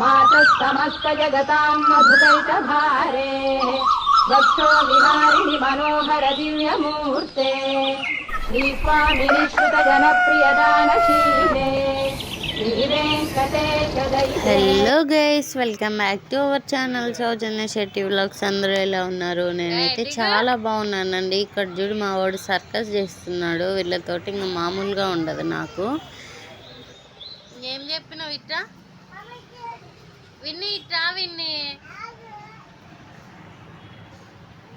मातस्तमस्तजगतां मधुकैटभारे वक्षो विहारिणि Manohar दिव्यमूर्ते श्रीस्वामिनि श्रुतजनप्रियदानशीले Srivenkatesha hello guys welcome back to our channel Soujanya Shetty vlogs అందరూ ఎలా ఉన్నారు నేనైతే చాలా బాగున్నానండి ఇక్కడ చూడు మా వాడు సర్కస్ చేస్తున్నాడు వీళ్ళతోటి ఇంకా మామూలుగా ఉండదు నాకు ఏం చెప్పినావు ఇట్రా విన్ని ఇట్రా విన్ని.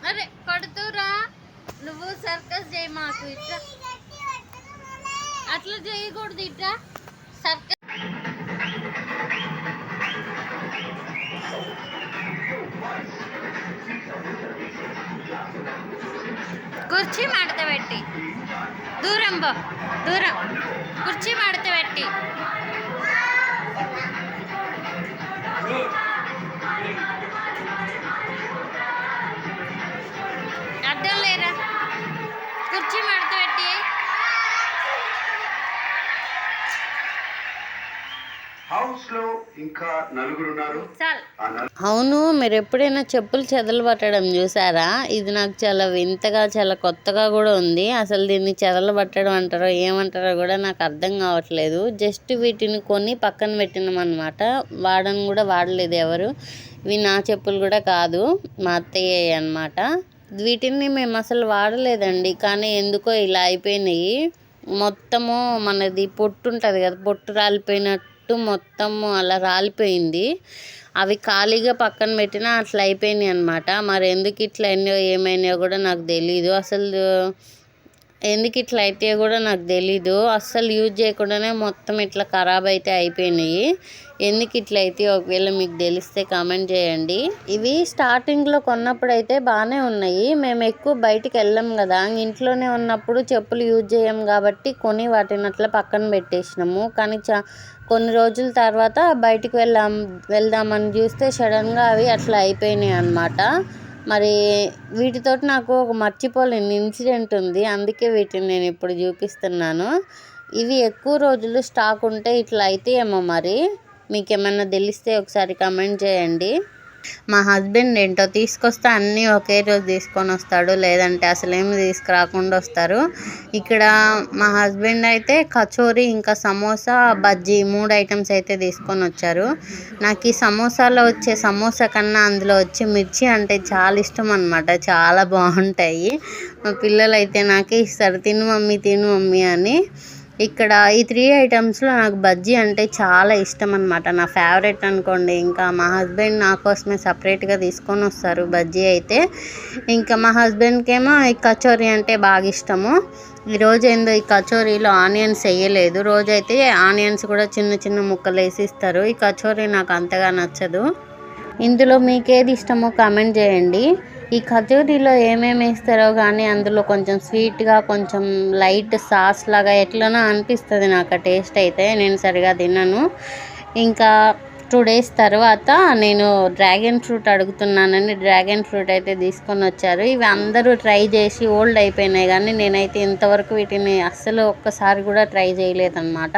అరే కొడుతురా నువ్వు సర్కస్ చేయి మాకు ఇట్రా. అట్లా చేయకూడదు ఇట్రా. సర్కస్ కుర్చీ మడత పెట్టి. దూరం బో దూరం. కుర్చీ మడత పెట్టి. అర్థం లేరా? కుర్చీ మడత పెట్టి. హౌస్ ఇంకా అవును మీరు ఎప్పుడైనా చెప్పులు చెదలు పట్టడం చూసారా? ఇది నాకు చాలా వింతగా చాలా కొత్తగా కూడా ఉంది. అసలు దీన్ని చెదలు పట్టడం అంటారో ఏమంటారో కూడా నాకు అర్థం కావట్లేదు. జస్ట్ వీటిని కొని పక్కన పెట్టినాం అనమాట వాడని కూడా వాడలేదు ఎవరు. ఇవి నా చెప్పులు కూడా కాదు మా అత్తయ్య అనమాట వీటిని మేము అసలు వాడలేదండి. కానీ ఎందుకో ఇలా అయిపోయినాయి. మొత్తము మనది పొట్టు ఉంటుంది కదా పొట్టు రాలిపోయినట్టు మొత్తము అలా రాలిపోయింది. అవి ఖాళీగా పక్కన పెట్టినా అట్లా అయిపోయినాయి అనమాట మరి ఎందుకు ఇట్లా అయినాయో ఏమైనాయో కూడా నాకు తెలీదు. అసలు ఎందుకు ఇట్లా అయితే కూడా నాకు తెలీదు. అస్సలు యూజ్ చేయకుండానే మొత్తం ఇట్లా ఖరాబ్ అయితే అయిపోయినాయి. ఎందుకు ఇట్లయితే ఒకవేళ మీకు తెలిస్తే కామెంట్ చేయండి. ఇవి స్టార్టింగ్లో కొన్నప్పుడు అయితే బాగానే ఉన్నాయి. మేము ఎక్కువ బయటికి వెళ్ళాం కదా. ఇంట్లోనే ఉన్నప్పుడు చెప్పులు యూజ్ చేయం కాబట్టి కొని వాటిని అట్లా పక్కన పెట్టేసినాము. కానీ చా కొన్ని రోజుల తర్వాత బయటికి వెళ్ళాం వెళ్దామని చూస్తే సడన్గా అవి అట్లా అయిపోయినాయి అన్నమాట. మరి వీటితోటి నాకు ఒక మర్చిపోలేని ఇన్సిడెంట్ ఉంది. అందుకే వీటిని నేను ఇప్పుడు చూపిస్తున్నాను. ఇవి ఎక్కువ రోజులు స్టాక్ ఉంటే ఇట్లా అయితే ఏమో మరి. మీకు ఏమన్నా తెలిస్తే ఒకసారి కమెంట్ చేయండి. మా హస్బెండ్ ఏంటో తీసుకొస్తే అన్నీ ఒకే రోజు తీసుకొని వస్తాడు. లేదంటే అసలు ఏమి తీసుకురాకుండా వస్తారు. ఇక్కడ మా హస్బెండ్ అయితే కచోరీ ఇంకా సమోసా బజ్జీ మూడు ఐటమ్స్ అయితే తీసుకొని వచ్చారు. నాకు ఈ సమోసాలో వచ్చే సమోసా కన్నా అందులో వచ్చే మిర్చి అంటే చాలా ఇష్టం అనమాట చాలా బాగుంటాయి. మా పిల్లలు అయితే నాకే ఇస్తారు తిను మమ్మీ తిను మమ్మీ అని ఇక్కడ ఈ త్రీ ఐటమ్స్లో నాకు బజ్జీ అంటే చాలా ఇష్టం అనమాట నా ఫేవరెట్ అనుకోండి. ఇంకా మా హస్బెండ్ నా కోసమే సపరేట్గా తీసుకొని వస్తారు బజ్జీ అయితే. ఇంకా మా హస్బెండ్కేమో ఈ కచోరీ అంటే బాగా ఇష్టము. ఈరోజు ఏందో ఈ కచోరీలో ఆనియన్స్ వేయలేదు. రోజైతే ఆనియన్స్ కూడా చిన్న చిన్న ముక్కలు వేసి ఇస్తారు ఈ కచోరీ నాకు అంతగా నచ్చదు. ఇందులో మీకు ఏది ఇష్టమో కామెంట్ చేయండి. ఈ కచోరీలో ఏమేమి వేస్తారో కానీ అందులో కొంచెం స్వీట్గా కొంచెం లైట్ సాస్ లాగా ఎట్లనో అనిపిస్తుంది నాకు ఆ టేస్ట్ అయితే. నేను సరిగా తిన్నాను ఇంకా టూ డేస్ తర్వాత నేను డ్రాగన్ ఫ్రూట్ అడుగుతున్నానని డ్రాగన్ ఫ్రూట్ అయితే తీసుకొని వచ్చారు ఇవి అందరూ ట్రై చేసి ఓల్డ్ అయిపోయినాయి కానీ నేనైతే ఇంతవరకు వీటిని అస్సలు ఒక్కసారి కూడా ట్రై చేయలేదన్నమాట.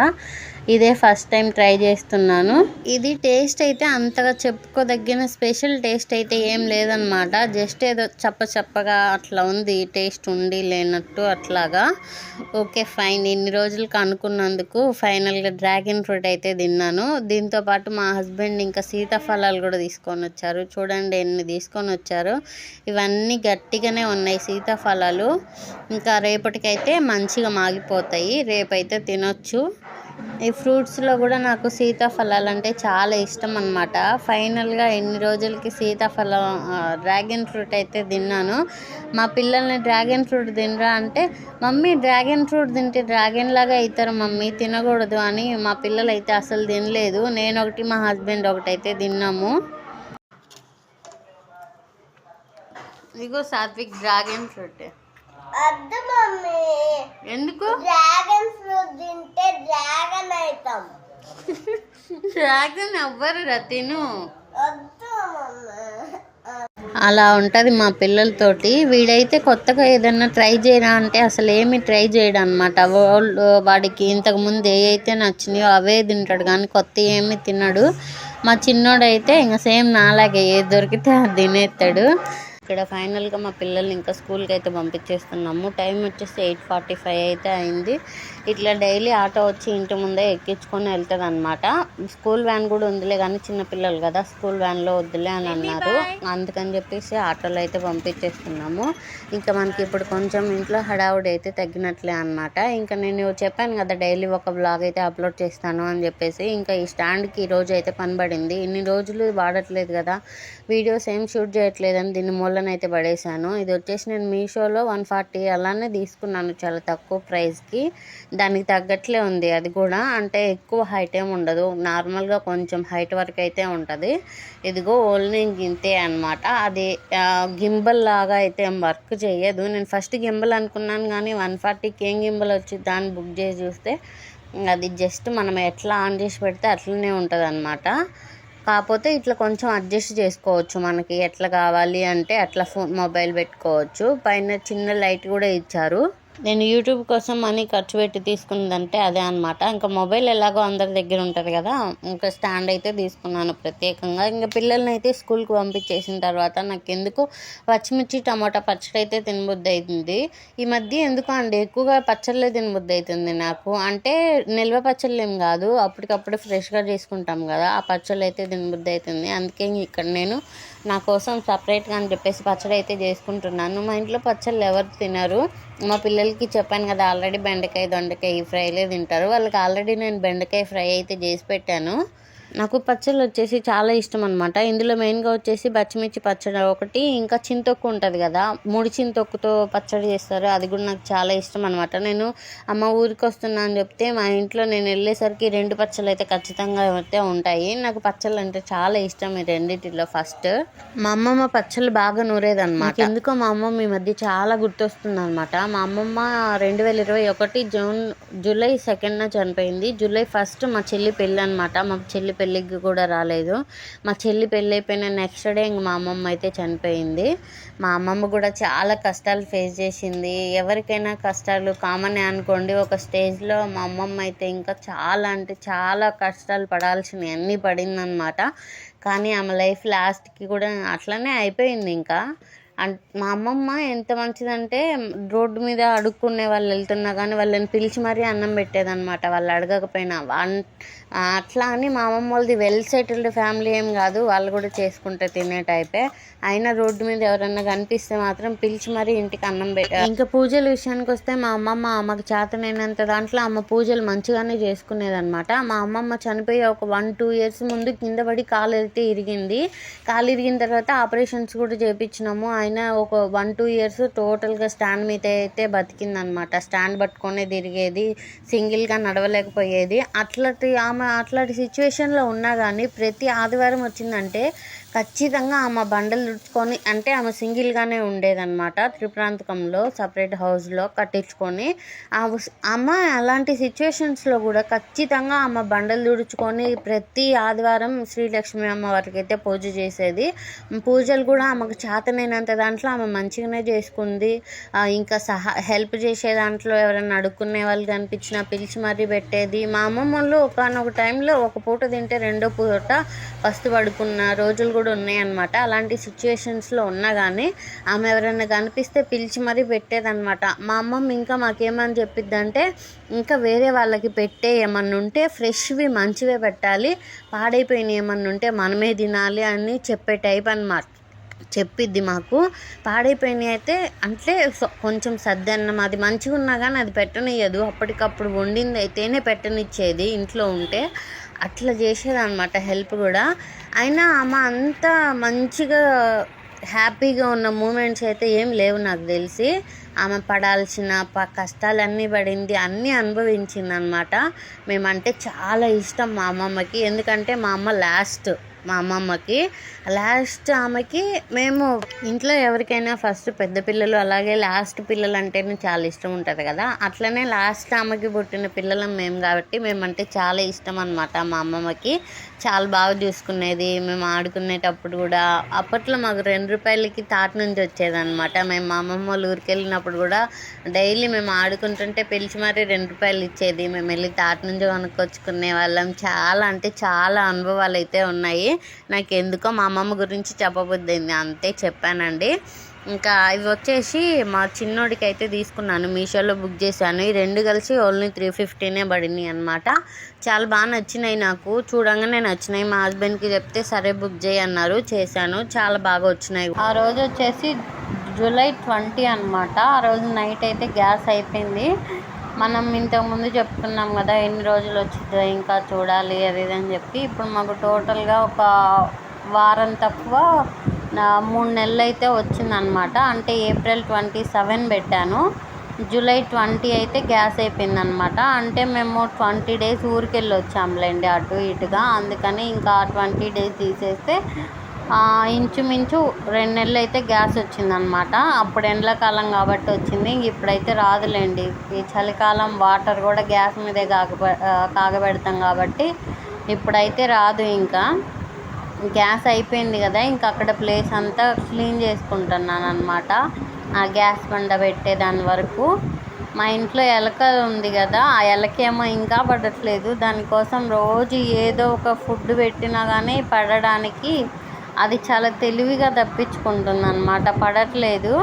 ఇదే ఫస్ట్ టైం ట్రై చేస్తున్నాను. ఇది టేస్ట్ అయితే అంతగా చెప్పుకోదగిన స్పెషల్ టేస్ట్ అయితే ఏం లేదనమాట జస్ట్ ఏదో చప్ప చప్పగా అట్లా ఉంది టేస్ట్ ఉండి లేనట్టు అట్లాగా. Okay fine. ఇన్ని రోజులకు అనుకున్నందుకు ఫైనల్గా డ్రాగన్ ఫ్రూట్ అయితే తిన్నాను. దీంతో పాటు మా హస్బెండ్ ఇంకా సీతాఫలాలు కూడా తీసుకొని వచ్చారు. చూడండి ఎన్ని తీసుకొని వచ్చారు. ఇవన్నీ గట్టిగానే ఉన్నాయి సీతాఫలాలు. ఇంకా రేపటికైతే మంచిగా మాగిపోతాయి. రేపైతే తినొచ్చు. ఈ ఫ్రూట్స్లో కూడా నాకు సీతాఫలాలు అంటే చాలా ఇష్టం అనమాట ఫైనల్గా ఎన్ని రోజులకి సీతాఫలం డ్రాగన్ ఫ్రూట్ అయితే తిన్నాను. మా పిల్లల్ని డ్రాగన్ ఫ్రూట్ తినరా అంటే మమ్మీ డ్రాగన్ ఫ్రూట్ తింటే డ్రాగన్ లాగా అవుతారు మమ్మీ తినకూడదు అని మా పిల్లలు అయితే అసలు తినలేదు. నేను ఒకటి మా హస్బెండ్ ఒకటి అయితే తిన్నాము. ఇగో సాత్విక్ డ్రాగన్ ఫ్రూట్. వద్దు మమ్మీ. ఎందుకు? డ్రాగన్ ఫ్రూట్ తింటే డ్రాగన్ అవుతాం. డ్రాగన్ ఎవ్వరు రా తిను. వద్దు మమ్మీ. అలా ఉంటుంది మా పిల్లలతోటి. వీడైతే కొత్తగా ఏదన్నా ట్రై చేయరా అంటే అసలు ఏమి ట్రై చేయడు అనమాట వాడికి ఇంతకు ముందు ఏ అయితే నచ్చినాయో అవే తింటాడు కానీ కొత్త ఏమి తినడు. మా చిన్నోడైతే ఇంకా సేమ్ నాలాగే ఏది దొరికితే అది తినేస్తాడు. ఇక్కడ ఫైనల్గా మా పిల్లల్ని ఇంకా స్కూల్కి అయితే పంపించేస్తున్నాము. టైం వచ్చేసి ఎయిట్ ఫార్టీ ఫైవ్ అయితే అయింది. ఇట్లా డైలీ ఆటో వచ్చి ఇంటి ముందే ఎక్కించుకొని వెళ్తుంది అనమాట స్కూల్ వ్యాన్ కూడా ఉందిలే కానీ చిన్న పిల్లలు కదా స్కూల్ వ్యాన్లో వద్దులే అని అన్నారు. అందుకని చెప్పేసి ఆటోలో అయితే పంపించేస్తున్నాము. ఇంకా మనకి ఇప్పుడు కొంచెం ఇంట్లో హడావుడి అయితే తగ్గినట్లే అనమాట ఇంకా నేను చెప్పాను కదా డైలీ ఒక బ్లాగ్ అయితే అప్లోడ్ చేస్తాను అని చెప్పేసి. ఇంకా ఈ స్టాండ్కి ఈ రోజు అయితే పని పడింది. ఇన్ని రోజులు వాడట్లేదు కదా. వీడియోస్ ఏం షూట్ చేయట్లేదని దీన్ని మూలనైతే పడేశాను. ఇది వచ్చేసి నేను మీషోలో వన్ ఫార్టీ అలానే తీసుకున్నాను చాలా తక్కువ ప్రైస్కి దానికి తగ్గట్లే ఉంది అది కూడా. అంటే ఎక్కువ హైట్ ఏమి ఉండదు. నార్మల్గా కొంచెం హైట్ వరకు అయితే ఉంటుంది. ఇదిగో ఓన్లీ ఇంతే అనమాట అది గింబల్ లాగా అయితే ఏం వర్క్ చేయదు. నేను ఫస్ట్ గింబల్ అనుకున్నాను కానీ వన్ ఫార్టీకి ఏం గింబల్ వచ్చి దాన్ని బుక్ చేసి చూస్తే అది జస్ట్ మనం ఎట్లా ఆన్ చేసి పెడితే అట్లనే ఉంటుంది అనమాట కాకపోతే ఇట్లా కొంచెం అడ్జస్ట్ చేసుకోవచ్చు మనకి ఎట్లా కావాలి అంటే అట్లా ఫోన్ మొబైల్ పెట్టుకోవచ్చు. పైన చిన్న లైట్ కూడా ఇచ్చారు. నేను యూట్యూబ్ కోసం మనీ ఖర్చు పెట్టి తీసుకున్నదంటే అదే అనమాట ఇంకా మొబైల్ ఎలాగో అందరి దగ్గర ఉంటుంది కదా ఇంకా స్టాండ్ అయితే తీసుకున్నాను ప్రత్యేకంగా. ఇంకా పిల్లల్ని అయితే స్కూల్కి పంపించేసిన తర్వాత నాకు ఎందుకు పచ్చిమిర్చి టమాటా పచ్చడి అయితే తినబుద్ధి అవుతుంది ఈ మధ్య ఎందుకు అండి ఎక్కువగా పచ్చళ్ళే తినబుద్ధి అవుతుంది నాకు. అంటే నిల్వ పచ్చళ్ళు ఏం కాదు అప్పటికప్పుడు ఫ్రెష్గా చేసుకుంటాం కదా ఆ పచ్చళ్ళు అయితే తినబుద్ధి అవుతుంది అందుకే ఇక్కడ నేను నా కోసం సపరేట్గా అని చెప్పేసి పచ్చడి అయితే చేసుకుంటున్నాను. మా ఇంట్లో పచ్చళ్ళు ఎవరు తినరు. మా పిల్లలకి చెప్పాను కదా ఆల్రెడీ బెండకాయ దొండకాయ ఈ ఫ్రైలే తింటారు. వాళ్ళకి ఆల్రెడీ నేను బెండకాయ ఫ్రై అయితే చేసి పెట్టాను. నాకు పచ్చళ్ళు వచ్చేసి చాలా ఇష్టం అనమాట ఇందులో మెయిన్గా వచ్చేసి పచ్చిమిర్చి పచ్చడి ఒకటి ఇంకా చింతొక్కు ఉంటుంది కదా ముడి చింతొక్కుతో పచ్చడి చేస్తారు అది కూడా నాకు చాలా ఇష్టం అనమాట నేను అమ్మ ఊరికి వస్తున్నా అని చెప్తే మా ఇంట్లో నేను వెళ్ళేసరికి రెండు పచ్చళ్ళు అయితే ఖచ్చితంగా అయితే ఉంటాయి. నాకు పచ్చళ్ళు అంటే చాలా ఇష్టం ఈ రెండింటిలో ఫస్ట్ మా అమ్మమ్మ పచ్చళ్ళు బాగా నూరేదన్నమాట. ఎందుకో మా అమ్మమ్మ ఈ మధ్య చాలా గుర్తొస్తుంది అనమాట మా అమ్మమ్మ రెండు వేల ఇరవై ఒకటి జూన్ జూలై సెకండ్న చనిపోయింది. జూలై ఫస్ట్ మా చెల్లి పెళ్ళి అనమాట మా చెల్లి పెళ్ళికి కూడా రాలేదు. మా చెల్లి పెళ్ళి అయిపోయిన నెక్స్ట్ డే ఇంక మా అమ్మమ్మ అయితే చనిపోయింది. మా అమ్మమ్మ కూడా చాలా కష్టాలు ఫేస్ చేసింది. ఎవరికైనా కష్టాలు కామనే అనుకోండి ఒక స్టేజ్లో మా అమ్మమ్మ అయితే ఇంకా చాలా అంటే చాలా కష్టాలు పడాల్సినవి అన్నీ పడిందనమాట కానీ ఆమె లైఫ్ లాస్ట్కి కూడా అట్లనే అయిపోయింది ఇంకా. మా అమ్మమ్మ ఎంత మంచిదంటే రోడ్డు మీద అడుక్కునే వాళ్ళు వెళ్తున్నా కానీ వాళ్ళని పిలిచి మరీ అన్నం పెట్టేదన్నమాట. వాళ్ళు అడగకపోయినా. అట్లా అని మా అమ్మమ్మ వాళ్ళది వెల్ సెటిల్డ్ ఫ్యామిలీ ఏం కాదు. వాళ్ళు కూడా చేసుకుంటే తినే టైపే అయినా రోడ్డు మీద ఎవరన్నా కనిపిస్తే మాత్రం పిలిచి మరీ ఇంటికి అన్నం పెట్ట ఇంకా పూజల విషయానికి వస్తే మా అమ్మమ్మ ఆమెకు చేతనైనంత దాంట్లో అమ్మ పూజలు మంచిగానే చేసుకునేదన్నమాట. మా అమ్మమ్మ చనిపోయి ఒక వన్ టూ ఇయర్స్ ముందు కింద పడి కాలు అయితే ఇరిగింది. కాలు ఇరిగిన తర్వాత ఆపరేషన్స్ కూడా చేయించినాము అయినా ఒక వన్ టూ ఇయర్స్ టోటల్గా స్టాండ్ మీద అయితే బతికిందనమాట. స్టాండ్ పట్టుకొనే తిరిగేది సింగిల్గా నడవలేకపోయేది. అట్లాంటి ఆమె అట్లాంటి సిచ్యువేషన్లో ఉన్నా కానీ ప్రతి ఆదివారం వచ్చిందంటే ఖచ్చితంగా ఆమె బండలు తుడుచుకొని అంటే ఆమె సింగిల్గానే ఉండేదన్నమాట త్రిప్రాంతకంలో సపరేట్ హౌస్లో కట్టించుకొని. ఆమె అలాంటి సిచ్యువేషన్స్లో కూడా ఖచ్చితంగా ఆమె బండలు తుడుచుకొని ప్రతి ఆదివారం శ్రీలక్ష్మి అమ్మవారికి అయితే పూజ చేసేది. పూజలు కూడా ఆమెకు చేతనైనంత దాంట్లో ఆమె మంచిగానే చేసుకుంది. ఇంకా సహా హెల్ప్ చేసే దాంట్లో ఎవరైనా అడుక్కునే వాళ్ళు కనిపించినా పిలిచి మరీ పెట్టేది. మా అమ్మమ్మ వాళ్ళు ఒకనొక టైంలో ఒక పూట తింటే రెండో పూట పస్తు పడుకున్న రోజులు కూడా ఉన్నాయన్నమాట. అలాంటి సిచ్యువేషన్స్లో ఉన్నా కానీ ఆమె ఎవరైనా కనిపిస్తే పిలిచి మరీ పెట్టేదన్నమాట. మా అమ్మమ్మ ఇంకా మాకేమని చెప్పిద్దంటే ఇంకా వేరే వాళ్ళకి పెట్టే ఏమన్నా ఉంటే ఫ్రెష్వి మంచివే పెట్టాలి పాడైపోయినవి ఏమన్నా ఉంటే మనమే తినాలి అని చెప్పే టైప్ అనమాట చెప్పిద్ది మాకు. పాడైపోయినాయి అయితే అంటే కొంచెం సద్దన్నం అది మంచిగా ఉన్నా కానీ అది పెట్టనియ్యదు. అప్పటికప్పుడు వండింది అయితేనే పెట్టనిచ్చేది ఇంట్లో ఉంటే. అట్లా చేసేదన్నమాట హెల్ప్ కూడా. అయినా ఆమె అంత మంచిగా హ్యాపీగా ఉన్న మూమెంట్స్ అయితే ఏం లేవు నాకు తెలిసి. ఆమె పడాల్సిన ప కష్టాలన్నీ పడింది అన్నీ అనుభవించింది అనమాట మేమంటే చాలా ఇష్టం మా అమ్మమ్మకి. ఎందుకంటే మా అమ్మ లాస్ట్ మా అమ్మమ్మకి. లాస్ట్ ఆమెకి మేము ఇంట్లో ఎవరికైనా ఫస్ట్ పెద్ద పిల్లలు అలాగే లాస్ట్ పిల్లలు అంటేనే చాలా ఇష్టం ఉంటుంది కదా. అట్లనే లాస్ట్ ఆమెకి పుట్టిన పిల్లలం మేము కాబట్టి మేమంటే చాలా ఇష్టం అనమాట మా అమ్మమ్మకి. చాలా బాగా చూసుకునేది మేము ఆడుకునేటప్పుడు కూడా. అప్పట్లో మాకు రెండు రూపాయలకి తాట నుంచి వచ్చేదన్నమాట. మేము మా అమ్మమ్మ వాళ్ళ ఊరికి వెళ్ళినప్పుడు కూడా డైలీ మేము ఆడుకుంటుంటే పిలిచి మరీ రెండు రూపాయలు ఇచ్చేది. మేము వెళ్ళి తాట నుంచి కొనుక్కొచ్చుకునే వాళ్ళం. చాలా అంటే చాలా అనుభవాలు అయితే ఉన్నాయి. నాకు ఎందుకో మా అమ్మమ్మ గురించి చెప్పబుద్ధింది అంతే చెప్పానండి. ఇంకా ఇవి వచ్చేసి మా చిన్నోడికి అయితే తీసుకున్నాను. మీషోలో బుక్ చేశాను. ఈ రెండు కలిసి ఓన్లీ త్రీ ఫిఫ్టీనే పడినాయి అనమాట చాలా బాగా నచ్చినాయి నాకు. చూడంగానే నచ్చినాయి. మా హస్బెండ్కి చెప్తే సరే బుక్ చేయి అన్నారు. చేశాను. చాలా బాగా వచ్చినాయి. ఆ రోజు వచ్చేసి జూలై ట్వంటీ అనమాట ఆ రోజు నైట్ అయితే గ్యాస్ అయిపోయింది. మనం ఇంతకుముందు చెప్పుకున్నాం కదా ఎన్ని రోజులు వచ్చిందో ఇంకా చూడాలి అది ఇది అని చెప్పి. ఇప్పుడు మాకు టోటల్గా ఒక వారం తక్కువ మూడు నెలలు అయితే వచ్చిందనమాట అంటే ఏప్రిల్ ట్వంటీ సెవెన్ పెట్టాను. జూలై ట్వంటీ అయితే గ్యాస్ అయిపోయింది అనమాట అంటే మేము ట్వంటీ డేస్ ఊరికెళ్ళి వచ్చాంలేండి అటు ఇటుగా. అందుకని ఇంకా ట్వంటీ డేస్ తీసేస్తే ఇంచుమించు రెండు నెలలు అయితే గ్యాస్ వచ్చిందనమాట. అప్పుడు ఎండాకాలం కాబట్టి వచ్చింది. ఇంక ఇప్పుడైతే రాదులేండి. ఈ చలికాలం వాటర్ కూడా గ్యాస్ మీదే కాగబె కాగబెడతాం కాబట్టి ఇప్పుడైతే రాదు ఇంకా. గ్యాస్ అయిపోయింది కదా ఇంకా అక్కడ ప్లేస్ అంతా క్లీన్ చేసుకుంటున్నాను అనమాట ఆ గ్యాస్ బండ పెట్టే దాని వరకు. మా ఇంట్లో ఎలక ఉంది కదా ఆ ఎలకేమో ఇంకా పడట్లేదు. దానికోసం రోజు ఏదో ఒక ఫుడ్ పెట్టినా కానీ పడడానికి అది చాలా తెలివిగా తప్పించుకుంటుంది అనమాట పడట్లేదు.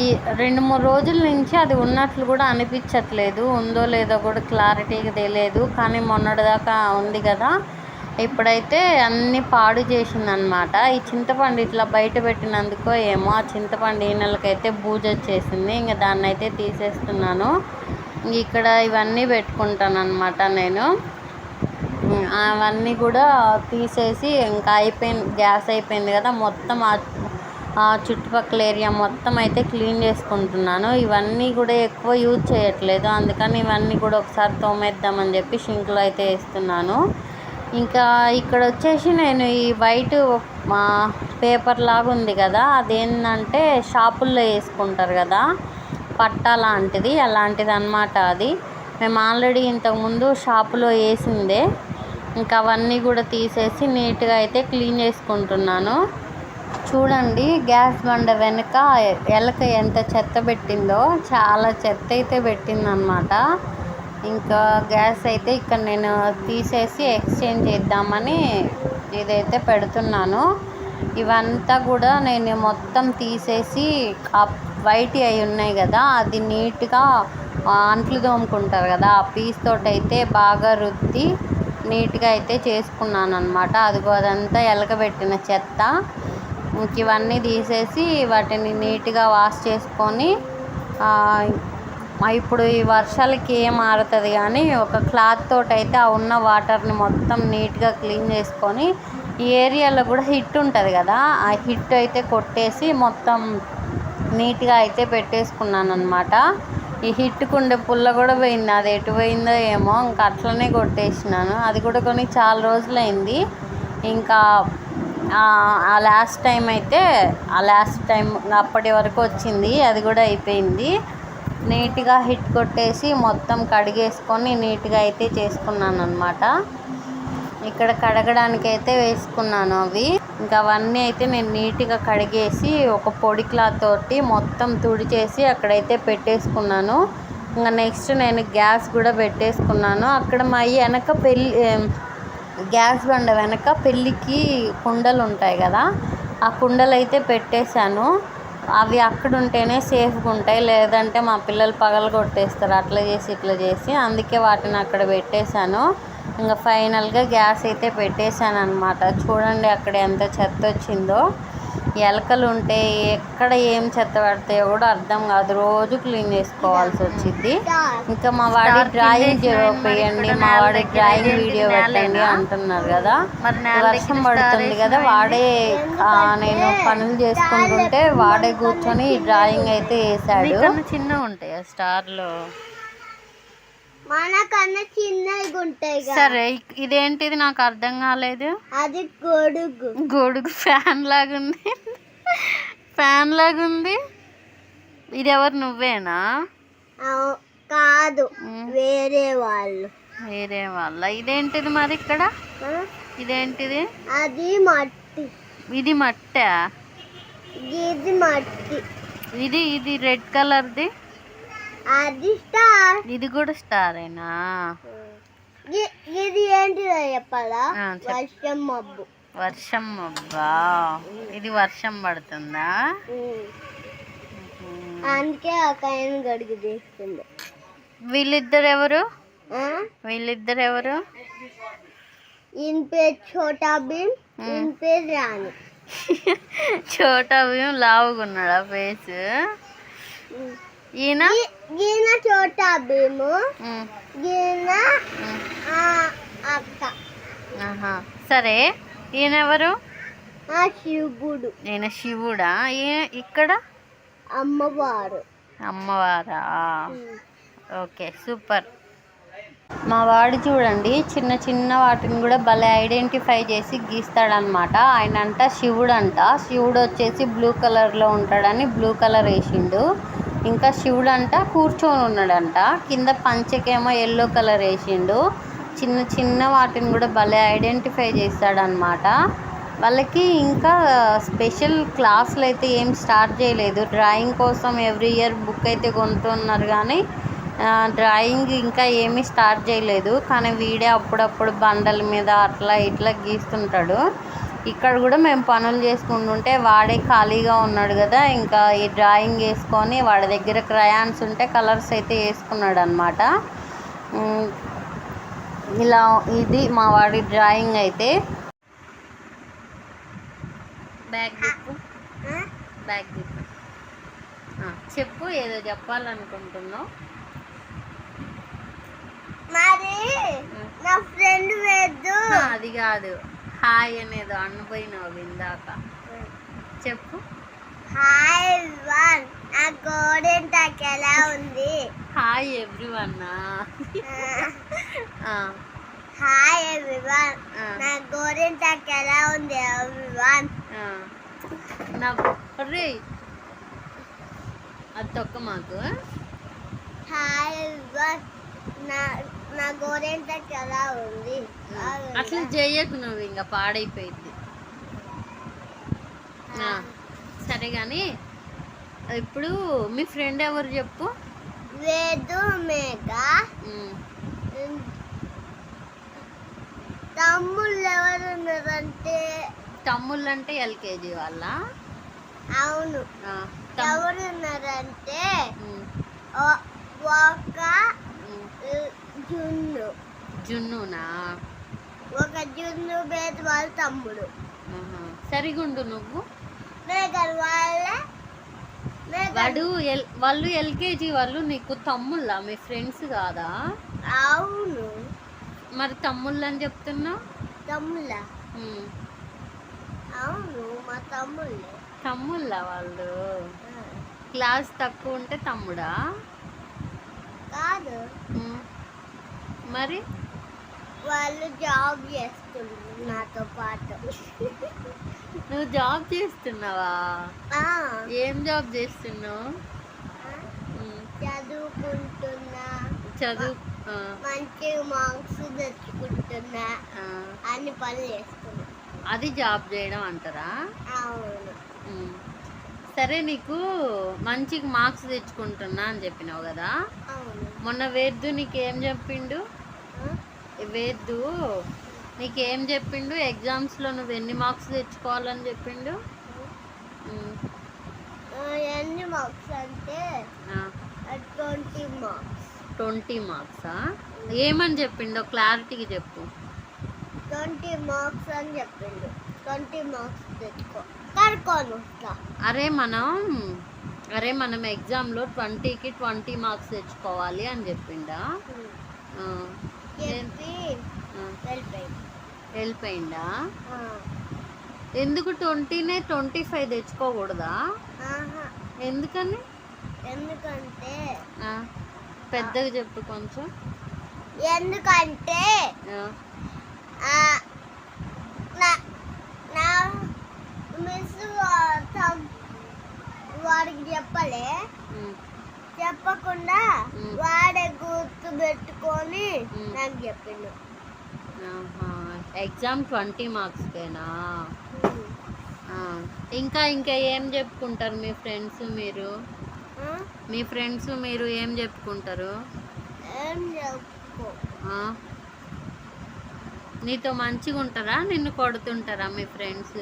ఈ రెండు మూడు రోజుల నుంచి అది ఉన్నట్లు కూడా అనిపించట్లేదు. ఉందో లేదో కూడా క్లారిటీగా తెలియదు. కానీ మొన్నటిదాకా ఉంది కదా. ఇప్పుడైతే అన్నీ పాడు చేసిందనమాట ఈ చింతపండు ఇట్లా బయట పెట్టినందుకో ఏమో ఆ చింతపండు ఈ నెలకైతే పూజ వచ్చేసింది. ఇంకా దాన్ని అయితే తీసేస్తున్నాను. ఇంక ఇక్కడ ఇవన్నీ పెట్టుకుంటాను అనమాట నేను. అవన్నీ కూడా తీసేసి ఇంకా అయిపోయింది గ్యాస్ అయిపోయింది కదా మొత్తం ఆ- చుట్టుపక్కల ఏరియా మొత్తం అయితే క్లీన్ చేసుకుంటున్నాను. ఇవన్నీ కూడా ఎక్కువ యూజ్ చేయట్లేదు. అందుకని ఇవన్నీ కూడా ఒకసారి తోమేద్దామని చెప్పి షింక్లో అయితే వేస్తున్నాను. ఇంకా ఇక్కడ వచ్చేసి నేను ఈ వైట్ మా పేపర్ లాగా ఉంది కదా అదేంటంటే షాపుల్లో వేసుకుంటారు కదా పట్టా లాంటిది అలాంటిది అన్నమాట అది. మేము ఆల్రెడీ ఇంతకుముందు షాపులో వేసిందే. ఇంకా అవన్నీ కూడా తీసేసి నీట్గా అయితే క్లీన్ చేసుకుంటున్నాను. చూడండి గ్యాస్ బండ వెనుక ఎలక ఎంత చెత్త పెట్టిందో చాలా చెత్త అయితే పెట్టిందనమాట ఇంకా గ్యాస్ అయితే ఇక్కడ నేను తీసేసి ఎక్స్చేంజ్ చేద్దామని ఇదైతే పెడుతున్నాను. ఇవంతా కూడా నేను మొత్తం తీసేసి వైట్ అయి ఉన్నాయి కదా అది నీట్గా అంట్లు తోముకుంటారు కదా ఆ పీస్ తోటైతే అయితే బాగా రుద్ది నీట్గా అయితే చేసుకున్నాను అనమాట అదిగో అదంతా ఎలకబెట్టిన చెత్త. ఇవన్నీ తీసేసి వాటిని నీట్గా వాష్ చేసుకొని ఇప్పుడు ఈ వర్షాలకి ఏం ఆరుతుంది కానీ ఒక క్లాత్ తోటి అయితే ఆ ఉన్న వాటర్ని మొత్తం నీట్గా క్లీన్ చేసుకొని ఈ ఏరియాలో కూడా హిట్ ఉంటుంది కదా ఆ హిట్ అయితే కొట్టేసి మొత్తం నీట్గా అయితే పెట్టేసుకున్నాను అనమాట ఈ హిట్కు ఉండే పుల్ల కూడా పోయింది. అది ఎటు పోయిందో ఏమో ఇంకా అట్లనే కొట్టేసినాను. అది కూడా కొని చాలా రోజులైంది. ఇంకా ఆ లాస్ట్ టైం అయితే ఆ లాస్ట్ టైం అప్పటి వరకు వచ్చింది. అది కూడా అయిపోయింది. నీట్గా హిట్ కొట్టేసి మొత్తం కడిగేసుకొని నీట్గా అయితే చేసుకున్నాను అనమాట ఇక్కడ కడగడానికి అయితే వేసుకున్నాను అవి. ఇంకా అవన్నీ అయితే నేను నీట్గా కడిగేసి ఒక పొడి క్లాత్ తోటి మొత్తం తుడిచేసి అక్కడైతే పెట్టేసుకున్నాను. ఇంకా నెక్స్ట్ నేను గ్యాస్ కూడా పెట్టేసుకున్నాను. అక్కడ మా వెనక పెళ్ళి గ్యాస్ బండ వెనక పెళ్ళికి కుండలు ఉంటాయి కదా ఆ కుండలు అయితే పెట్టేశాను. అవి అక్కడ ఉంటేనే సేఫ్గా ఉంటాయి లేదంటే మా పిల్లలు పగలు కొట్టేస్తారు అట్లా చేసి ఇట్లా చేసి. అందుకే వాటిని అక్కడ పెట్టేశాను. ఇంకా ఫైనల్గా గ్యాస్ అయితే పెట్టేశాను అనమాట చూడండి అక్కడ ఎంత చెత్త వచ్చిందో. ఎలకలు ఉంటే ఎక్కడ ఏం చెత్త పడతాయో కూడా అర్థం కాదు. రోజు క్లీన్ చేసుకోవాల్సి వచ్చింది ఇంకా మా వాడి డ్రాయింగ్ వేయండి మా వాడి డ్రాయింగ్ వీడియో పెట్టండి అంటున్నారు కదా. వర్షం పడుతుంది కదా వాడే నేను పనులు చేసుకుంటుంటే వాడే కూర్చొని డ్రాయింగ్ అయితే వేసాడు చిన్నగా ఉంటాయి స్టార్లో? మనకన్నా చిన్నగా ఉంటాయి. సరే ఇదేంటిది నాకు అర్థం కాలేదు? అది గొడుగు. గొడుగు ఫ్యాన్ లాగుంది. ఫ్యాన్ లాగుంది. ఇది ఎవరు నువ్వేనా కాదు. వేరే వాళ్ళు. వేరే వాళ్ళ. ఇదేంటిది మరి ఇక్కడ? ఇదేంటిది? అది మట్టి. ఇది మట్టా? ఇది మట్టి. ఇది ఇది రెడ్ కలర్ది. అది స్టార్. ఇది కూడా స్టారేనా ఇ- ఇది ఏంటిదో చెప్పాలా. వర్షం మబ్బు. వర్షం అబ్బా ఇది వర్షం పడుతుందా. అందుకే ఆ కాయను గడిగి తీస్తుంది వీళ్ళిద్దరు ఎవరు? వీళ్ళిద్దరు ఎవరు ఈయన పేరు ఛోటా భీమ్ ఈయన పేరు రాణి. చోటా భీమ్ లావుగున్నాడా ఫేస్. ఈయన? ఈయన ఛోటా భీము ఆ అక్క. సరే. ఈయన ఎవరు శివుడు. ఈయన శివుడా? ఈయన ఇక్కడ? అమ్మవారు. అమ్మవారా. Okay super. మా వాడు చూడండి చిన్న చిన్న వాటిని కూడా భలే ఐడెంటిఫై చేసి గీస్తాడనమాట ఆయన అంట శివుడు అంట శివుడు వచ్చేసి బ్లూ కలర్లో ఉంటాడని బ్లూ కలర్ వేసిండు. ఇంకా శివుడు అంట కూర్చొని ఉన్నాడంట. కింద పంచకేమో ఎల్లో కలర్ వేసిండు. చిన్న చిన్న వాటిని కూడా భలే ఐడెంటిఫై చేస్తాడనమాట వాళ్ళకి ఇంకా స్పెషల్ క్లాసులు అయితే ఏం స్టార్ట్ చేయలేదు. డ్రాయింగ్ కోసం ఎవ్రీ ఇయర్ బుక్ అయితే కొంటున్నారు కానీ డ్రాయింగ్ ఇంకా ఏమీ స్టార్ట్ చేయలేదు. కానీ వీడే అప్పుడప్పుడు బండల మీద అట్లా ఇట్లా గీస్తుంటాడు. ఇక్కడ కూడా మేము పనులు చేసుకుంటుంటే వాడే ఖాళీగా ఉన్నాడు కదా ఇంకా ఈ డ్రాయింగ్ వేసుకొని వాడి దగ్గర క్రయాన్స్ ఉంటే కలర్స్ అయితే వేసుకున్నాడు అనమాట ఇలా ఇది మా వాడి డ్రాయింగ్ అయితే. బ్యాగ్? బ్యాగ్ చెప్పు ఏదో చెప్పాలనుకుంటున్నావు. మరి నా ఫ్రెండ్ వేద్దు. ఆ, అది కాదు. హాయ్ అనేదో అన్నపోయినావు ఇందాక చెప్పు. హాయ్ వన్ నా గోడెన్ టాక్ ఎలా ఉంది? Hi everyone hi everyone. నా గోడెన్ టాక్ ఎలా ఉంది ఎవ్రీవన్? నా రే. అది తొక్క మాకు హాయ్ ఎవ్రీవన్. నా నా ఉంది. అట్లా చెయ్యకు నువ్వు ఇంకా పాడైపోయింది సరే కానీ ఇప్పుడు మీ ఫ్రెండ్ ఎవరు చెప్పు? వేదు మేఘ. తమ్ముళ్ళు ఎవరు ఉన్నారంటే తమ్ముళ్ళు అంటే ఎల్కేజీ వాళ్ళ? అవును. ఎవరు ఉన్నారంటే ఒక జున్ను. జున్నునా? ఒక జున్ను బేద వాళ్ళ తమ్ముడు. సరిగుండు నువ్వు? మేఘర్ వాళ్ళ వాడు ఎల్ వాళ్ళు ఎల్కేజీ వాళ్ళు నీకు తమ్ముళ్ళా? మీ ఫ్రెండ్స్ కాదా? అవును. మరి తమ్ముళ్ళు అని చెప్తున్నావు తమ్ముళ్ళ? అవును మా తమ్ముళ్ళే. తమ్ముళ్ళా వాళ్ళు? క్లాస్ తక్కువ ఉంటే తమ్ముడా? కాదు. మరి? వాళ్ళు జాబ్ చేస్తున్నారు నాతో పాటు. నువ్వు జాబ్ చేస్తున్నావా? ఏం జాబ్ చేస్తున్నావు? చదువుకుంటున్నా. చదువు మంచి మార్క్స్ తెచ్చుకుంటున్నా. అన్ని పనులు చేస్తున్నా. అది జాబ్ చేయడం అంటారా? అవును. సరే నీకు మంచి మార్క్స్ తెచ్చుకుంటున్నా అని చెప్పినావు కదా? మొన్న వేద్దు నీకేం చెప్పిండు? ఆ, వేద్దు. నీకేం చెప్పిండు? ఎగ్జామ్స్లో నువ్వు ఎన్ని మార్క్స్ తెచ్చుకోవాలని చెప్పిండు? ఎన్ని మార్క్స్ అంటే ట్వంటీ మార్క్స్ ట్వంటీ మార్క్సా ఏమని చెప్పిండో? క్లారిటీగా చెప్పు. ట్వంటీ మార్క్స్ అని చెప్పిండు. ట్వంటీ మార్క్స్ తెచ్చుకో. అరే మనం అరే మనం ఎగ్జామ్లో ట్వంటీకి ట్వంటీ మార్క్స్ తెచ్చుకోవాలి అని చెప్పిండా? వెళ్ళిపోయింది ఎందుకు ట్వంటీనే ట్వంటీ ఫైవ్ తెచ్చుకోకూడదా. ఎందుకని? ఎందుకంటే పెద్దగా చెప్పు కొంచెం. ఎందుకంటే నా మిస్ వాడికి చెప్పలే. చెప్పకుండా. వాడే గుర్తు పెట్టుకొని. నాకు చెప్పిండు. ఎగ్జామ్ ట్వంటీ మార్క్స్కేనా ఇంకా ఇంకా ఏం చెప్పుకుంటారు మీ ఫ్రెండ్స్ మీరు? మీ ఫ్రెండ్స్ మీరు ఏం చెప్పుకుంటారు? నీతో మంచిగా ఉంటారా నిన్ను కొడుతుంటారా మీ ఫ్రెండ్స్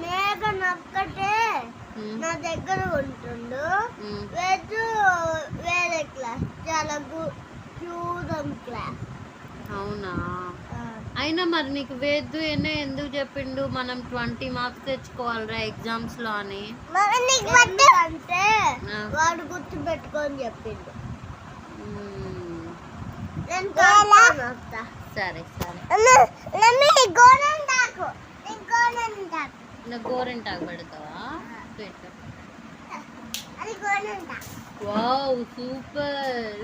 మేఘ నొక్కటే నా దగ్గర ఉంటుండు. వేదు వేరే క్లాస్ చాలా దూరం క్లాస్. అవునా? అయినా మరి నీకు వేద్దు ఎన్నో ఎందుకు చెప్పిండు? మనం ట్వంటీ మార్క్స్ తెచ్చుకోవాలిరా ఎగ్జామ్స్లో అని. ఎందుకంటే ఆ. వాడు గుర్తు పెట్టుకొని చెప్పిండు. సరే సరే. గోరింటాకు. పెడతావా? Wow super.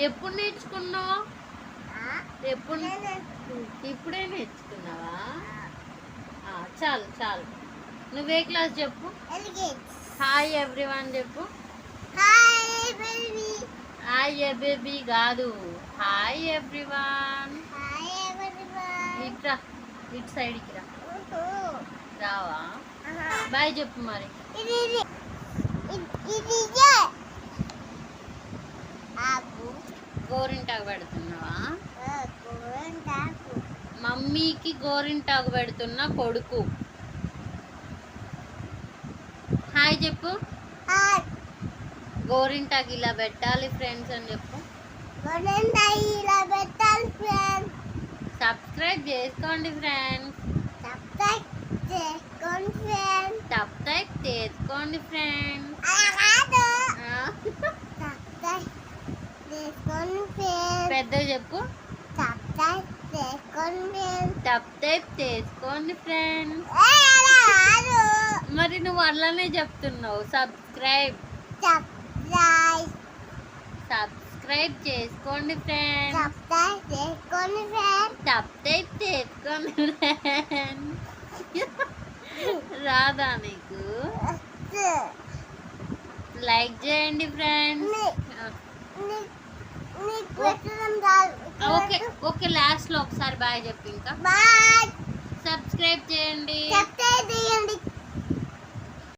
ఎప్పుడు నేర్చుకున్నావు? ఎప్పుడు ఇప్పుడే నేర్చుకున్నావా? చాలు చాలు. నువ్వే క్లాస్ చెప్పు. హాయ్ ఎవ్రీవన్ చెప్పు. Hi baby. హాయ్ బేబీ కాదు. Hi everyone. Hi everyone. ఇట్రా ఇటు సైడ్కి రా. రావా? బాయ్ చెప్పు మరి. గోరింటాకు పెడుతున్నావా? మమ్మీకి గోరింటాకు పెడుతున్న కొడుకు. హాయ్ చెప్పు. గోరింటాకు ఇలా పెట్టాలి ఫ్రెండ్స్ అని చెప్పు. ఇలా పెట్టాలి సబ్స్క్రైబ్ చేసుకోండి ఫ్రెండ్స్. సబ్స్క్రైబ్ చేసుకోండి ఫ్రెండ్ కాదు సబ్స్క్రైబ్ చేసుకోండి ఫ్రెండ్ పెద్ద చెప్పు. చేసుకోండి ఫ్రెండ్ సబ్స్క్రైబ్ చేసుకోండి కాదు మరి నువ్వు అలానే చెప్తున్నావు. సబ్స్క్రైబ్ సబ్స్క్రైబ్ చేసుకోండి ఫ్రెండ్స్ సబ్స్క్రైబ్ చేసుకోండి ఫ్రెండ్ సబ్స్క్రైబ్ చేసుకోండి ఫ్రెండ్స్ రాదా నీకు? లైక్ చేయండి ఫ్రెండ్స్ ఓకే ఓకే లాస్ట్లో ఒకసారి బాయ్ చెప్పు ఇంకా. బాయ్ సబ్స్క్రైబ్ చేయండి. సబ్స్క్రైబ్ చేయండి.